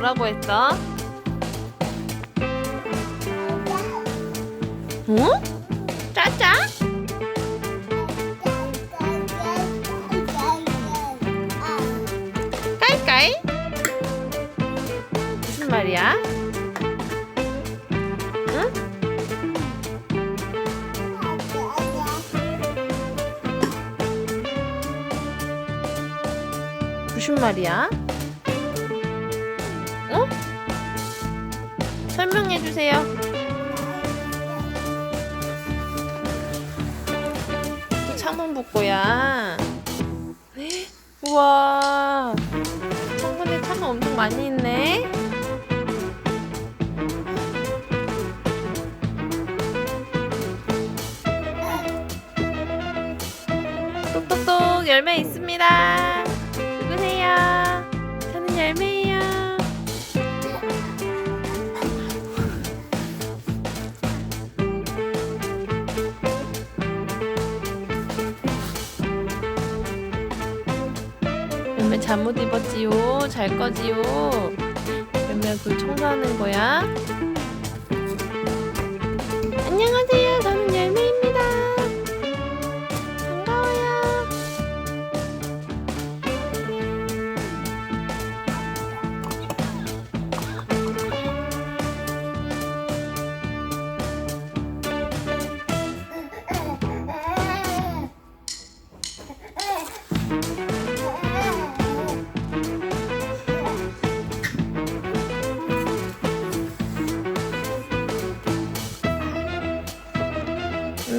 뭐라고 했어? 응? 짜짜? 깔깔? 무슨 말이야? 응? 무슨 말이야? 설명해 주세요. 또 창문 붙고야. 우와. 창문에 차가 엄청 많이 있네. 똑똑똑 열매 있습니다. 누구세요? 저는 열매예요. 열매 잠옷 입었지요. 잘 거지요. 열매 그 청소하는 거야. 안녕하세요. 저는 열매입니다. 반가워요.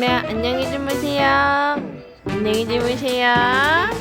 네, 안녕히 주무세요. 안녕히 주무세요.